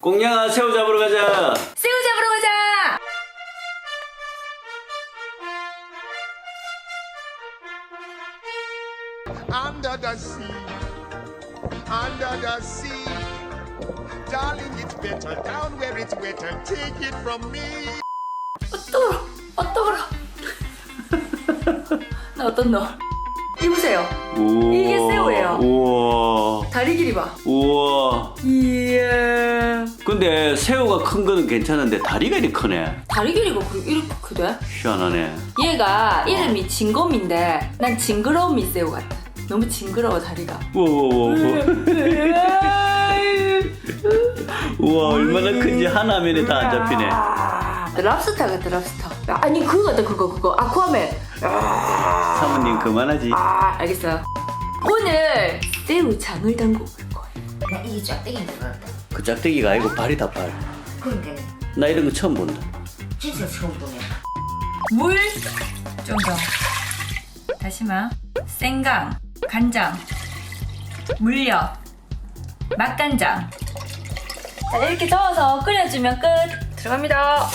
공양아 새우 잡으러 가자. 새우 잡으러 가자! under the sea, under the sea. Darling, it's better down where it's wetter. Take it from me. 어떡하라, 어떡하라. 나 어떤 너? 이보세요. 우와. 이게 새우예요. 우와. 다리 길이 봐. 우와. 이야. 근데 새우가 큰 거는 괜찮은데 다리가 이렇게 크네. 다리 길이가 그- 이렇게 크대? 희한하네. 얘가 이름이 진검인데 난 징그러움이 새우 같아. 너무 징그러워 다리가. 우와 우와 우와. 우와 얼마나 큰지 한 화면에 다 안 잡히네. 아, 랍스터 같아 랍스터. 아니 그거 같아 그거 그거 아쿠아맨. 사모님 그만하지. 아 알겠어요. 오늘 새우 장을 담고. 나 이게 쫙대기인 줄 알았다. 그 짝대기가 아니고 발이다 발. 그런데 나 이런 거 처음 본다. 진짜 처음 보네. 물 좀 더. 다시마, 생강, 간장, 물엿, 맛간장. 자 이렇게 저어서 끓여주면 끝. 들어갑니다.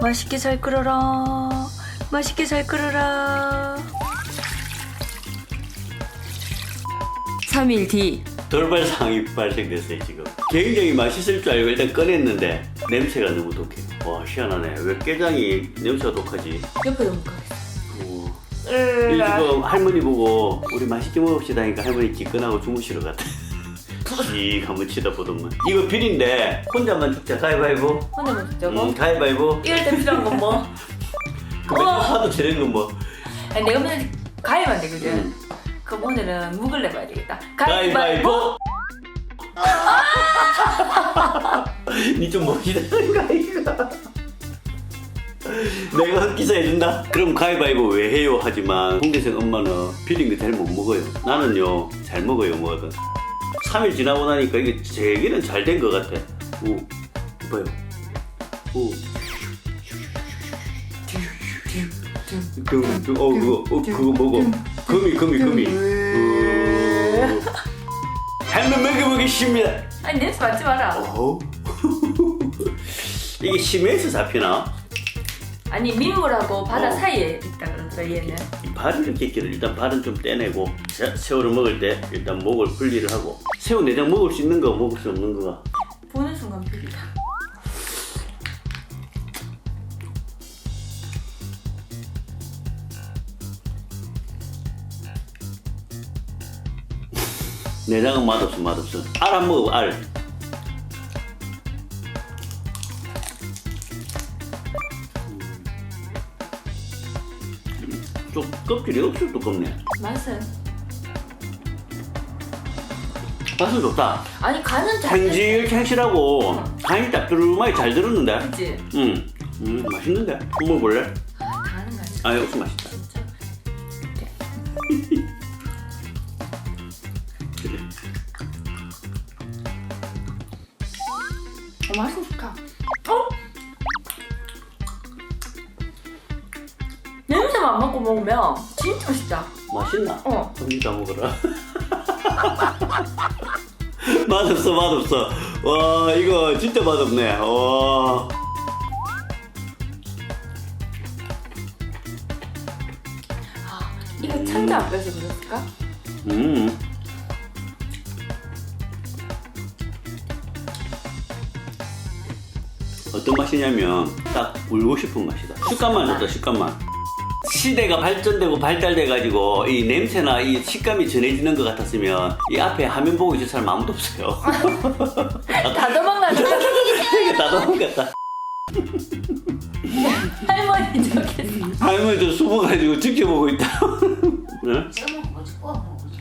맛있게 잘 끓어라. 맛있게 잘 끓어라. 3일 뒤. 돌발 상황이 발생됐어요 지금. 굉장히 맛있을 줄 알고 일단 꺼냈는데 냄새가 너무 독해. 와 희한하네. 왜 깨장이 냄새가 독하지? 옆에 넘어가겠어. 우와. 이 지금 할머니 보고 우리 맛있게 먹읍시다 하니까 할머니 기권하고 주무시러 갔다. 씩 한번 치다보더만. 이거 비린데 혼자만 죽자 가위바위보. 혼자만 듣자고. 음, 가위바위보. 이럴 때 필요한 건 뭐? 그 맨날 하도 저런 건 뭐. 아니, 내가 맨날 가위만 되거든. 음. 그럼 오늘은 묵을 내봐야 되겠다. 가위바위보. 니좀 멋있다는 거 아이가? 내가 흑기사 해준다? 그럼 가위바위보 왜 해요? 하지만 홍대생 엄마는 비린 거잘못 먹어요. 나는요 잘 먹어요 뭐든. 3일 지나고 나니까 이게 제게는 잘 된 것 같아. 오, 봐요. 오. 그, 그, 어, 그거, 어, 그거 먹어. 금이, 금이, 금이. 어. 한번 먹어보겠습니다. 아니 냄새 맡지 마라. 어? 이게 심해서 잡히나? 아니 민물하고 바다 어. 사이에 있다 그러더라 얘는. 이 발을 이렇게 있기를 일단 발은 좀 떼내고 새- 새우를 먹을 때 일단 목을 분리를 하고 새우 내장 먹을 수 있는 거 먹을 수 없는 거가 보는 순간 비리다. 내장은 맛없어 맛없어 알안 먹어 알 음, 좀 껍질이 없을 두껍네 맛은. 맛은 좋다 아니 간은 잘. 탱실탱실하고 간이 짭조름하게 잘 들었는데 그치? 음, 음 맛있는데 한번 먹어볼래? 아, 다 하는 거 아니야? 아 역시 맛있다 진짜. 맛은 좋다. 어? 냄새만 안 맡고 먹으면 진짜 맛있다. 맛있나? 어. 언니 다 먹어라. 맛없어, 맛없어. 와, 이거 진짜 맛없네. 와. 아, 이거 찬자 안 빼서 그랬을까? 음. 어떤 맛이냐면 딱 울고 싶은 맛이다. 식감만 좋다, 식감만. 시대가 발전되고 발달돼가지고 이 냄새나 이 식감이 전해지는 것 같았으면 이 앞에 화면 보고 있을 사람 아무도 없어요. 다 도망가는 다 도망갔다. 할머니 저기 할머니 저 숨어가지고 지켜보고 있다. 응? 쪄먹은 거지, 구워먹은 거지.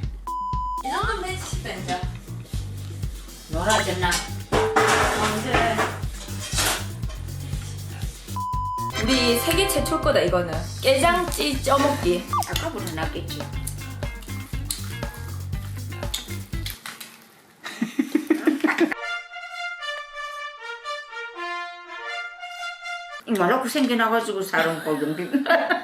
이 정도면 해주시다 이제 놀아줬나? 언제 우리 세계 최초 거다 이거는. 깨장찌 쪄먹기. 아까보다 낫겠지. 말라고 생겨나가지고 사람 고경비